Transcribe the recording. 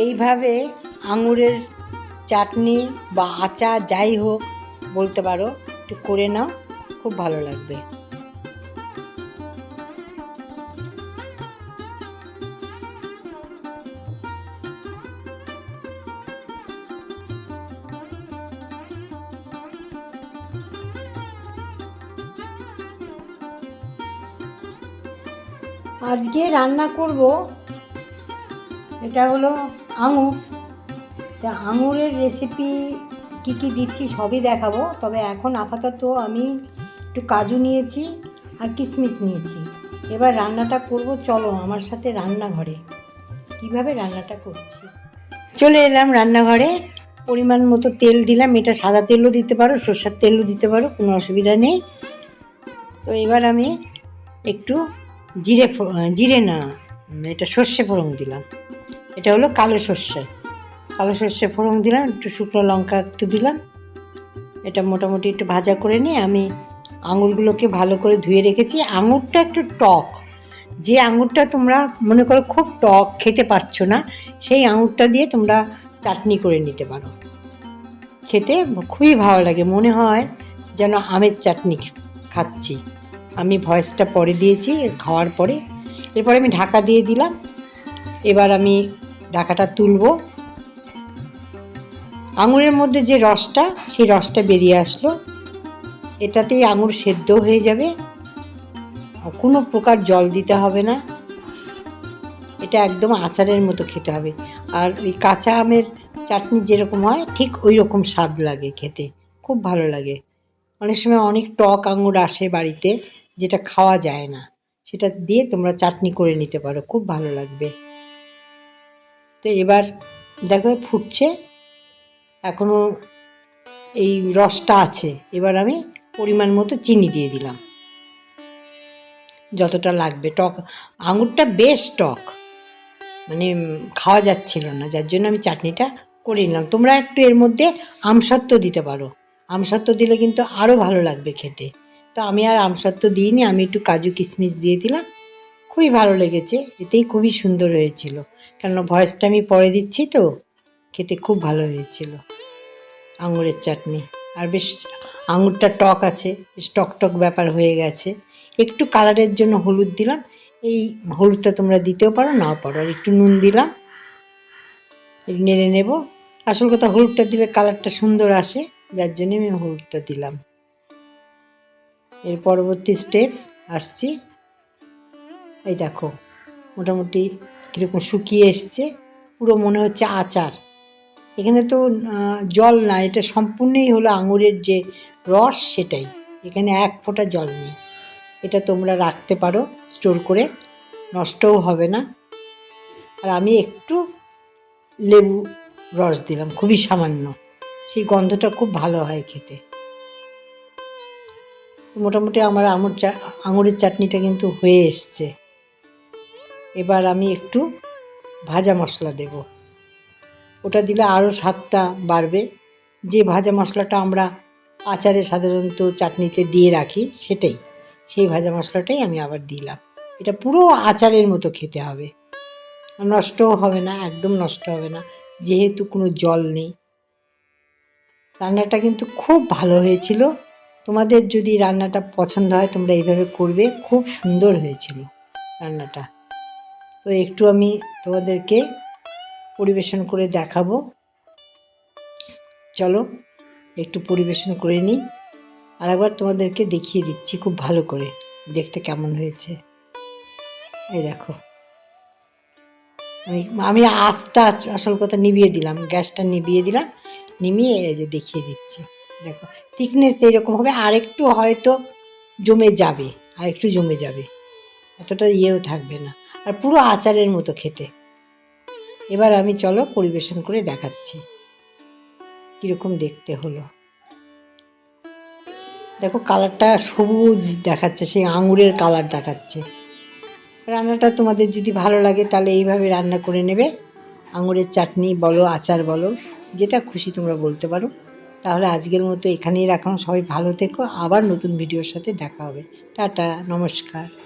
এইভাবে আঙুরের চাটনি বা আচার যাই হোক বলতে পারো, একটু করে নাও, খুব ভালো লাগবে। আজকে রান্না করব, এটা হলো আঙুর। তা আঙুরের রেসিপি কী কী দিচ্ছি সবই দেখাবো, তবে এখন আপাতত আমি একটু কাজু নিয়েছি আর কিশমিশ নিয়েছি। এবার রান্নাটা করব, চলো আমার সাথে রান্নাঘরে। কীভাবে রান্নাটা করছি? চলে এলাম রান্নাঘরে। পরিমাণ মতো তেল দিলাম, এটা সাদা তেলও দিতে পারো, সর্ষের তেলও দিতে পারো, কোনো অসুবিধা নেই। তো এবার আমি একটু জিরে জিরে না, এটা সর্ষে ফোড়ন দিলাম। এটা হলো কালো সর্ষে। কালো সর্ষে ফোড়ন দিলাম, একটু শুকনো লঙ্কা একটু দিলাম। এটা মোটামুটি একটু ভাজা করে নিয়ে আমি আঙুরগুলোকে ভালো করে ধুয়ে রেখেছি। আঙুরটা একটু টক। যে আঙুরটা তোমরা মনে করো খুব টক খেতে পারছ না, সেই আঙুরটা দিয়ে তোমরা চাটনি করে নিতে পারো। খেতে খুবই ভালো লাগে, মনে হয় যেন আমের চাটনি খাচ্ছি। আমি ভয়েসটা পরে দিয়েছি, খাওয়ার পরে। এরপরে আমি ঢাকা দিয়ে দিলাম। এবার আমি ঢাকাটা তুলব। আঙুরের মধ্যে যে রসটা, সেই রসটা বেরিয়ে আসলো। এটাতেই আঙুর সেদ্ধ হয়ে যাবে। কোনো প্রকার জল দিতে হবে না। এটা একদম আচারের মতো খেতে হবে। আর ওই কাঁচা আমের চাটনি যেরকম হয়, ঠিক ওই রকম স্বাদ লাগে খেতে। খুব ভালো লাগে। অনেক সময় অনেক টক আঙুর আসে বাড়িতে, যেটা খাওয়া যায় না। সেটা দিয়ে তোমরা চাটনি করে নিতে পারো। খুব ভালো লাগবে। তো এবার দেখো ফুটছে। এখনও এই রসটা আছে। এবার আমি পরিমাণ মতো চিনি দিয়ে দিলাম। যতটা লাগবে। টক, আঙুরটা বেশ টক। মানে খাওয়া যাচ্ছিল না। যার জন্য আমি চাটনিটা করে নিলাম। তোমরা একটু এর মধ্যে আমসত্ত্ব দিতে পারো। আমসত্ত্ব দিলে কিন্তু আরও ভালো লাগবে খেতে। তো আমি আর আমসত্ত্ব দিইনি। আমি একটু কাজু কিশমিশ দিয়ে দিলাম। খুবই ভালো লেগেছে। এতেই খুবই সুন্দর হয়েছিল। কেননা ভয়েসটা আমি পরে দিচ্ছি তো, খেতে খুব ভালো হয়েছিল। আঙুরের চাটনি। আর বেশ আঙুরটা টক আছে, বেশ টক টক ব্যাপার হয়ে গেছে। একটু কালারের জন্য হলুদ দিলাম। এই হলুদটা তোমরা দিতেও পারো, নাও পারো। আর একটু নুন দিলাম। নেড়ে নেব। আসল কথা হলুদটা দিলে কালারটা সুন্দর আসে। যার জন্য আমি হলুদটা দিলাম। এর পরবর্তী স্টেপ আসছি। এই দেখো, মোটামুটি কীরকম শুকিয়ে এসছে, পুরো মনে হচ্ছে আচার। এখানে তো জল না, এটা সম্পূর্ণই হলো আঙুরের যে রস সেটাই। এখানে এক ফোঁটা জল নেই। এটা তোমরা রাখতে পারো, স্টোর করে, নষ্টও হবে না। আর আমি একটু লেবু রস দিলাম, খুবই সামান্য। সেই গন্ধটা খুব ভালো হয় খেতে। মোটামুটি আমার আঙুর চা, আঙুরের চাটনিটা কিন্তু হয়ে এসছে। এবার আমি একটু ভাজা মশলা দেব। ওটা দিলে আরও স্বাদটা বাড়বে। যে ভাজা মশলাটা আমরা আচারে সাধারণত চাটনিতে দিয়ে রাখি সেটাই। সেই ভাজা মশলাটাই আমি আবার দিলাম। এটা পুরো আচারের মতো খেতে হবে। নষ্টও হবে না, একদম নষ্ট হবে না। যেহেতু কোনো জল নেই। রান্নাটা কিন্তু খুব ভালো হয়েছিল। তোমাদের যদি রান্নাটা পছন্দ হয় তোমরা এইভাবে করবে। খুব সুন্দর হয়েছিল রান্নাটা। তো একটু আমি তোমাদেরকে পরিবেশন করে দেখাবো। চলো, একটু পরিবেশন করে নিই। আর একবার তোমাদেরকে দেখিয়ে দিচ্ছি খুব ভালো করে, দেখতে কেমন হয়েছে। এই দেখো। আমি আমি আঁচটা আসল কথা নিভিয়ে দিলাম, গ্যাসটা নিভিয়ে দিলাম, নিমিয়ে এই যে দেখিয়ে দিচ্ছি। দেখো থিকনেস এইরকম হবে আর একটু হয়তো জমে যাবে আর একটু জমে যাবে। এতটা ইয়েও থাকবে না। আর পুরো আচারের মতো খেতে। এবার আমি, চলো, পরিবেশন করে দেখাচ্ছি। কীরকম দেখতে হলো। দেখো, কালারটা সবুজ দেখাচ্ছে, সেই আঙুরের কালার দেখাচ্ছে। রান্নাটা তোমাদের যদি ভালো লাগে, তাহলে এইভাবে রান্না করে নেবে। আঙুরের চাটনি বলো, আচার বলো, যেটা খুশি তোমরা বলতে পারো। তাহলে আজকের মতো এখানেই রাখলাম। সবাই ভালো থেকো। আবার নতুন ভিডিওর সাথে দেখা হবে। টাটা, নমস্কার।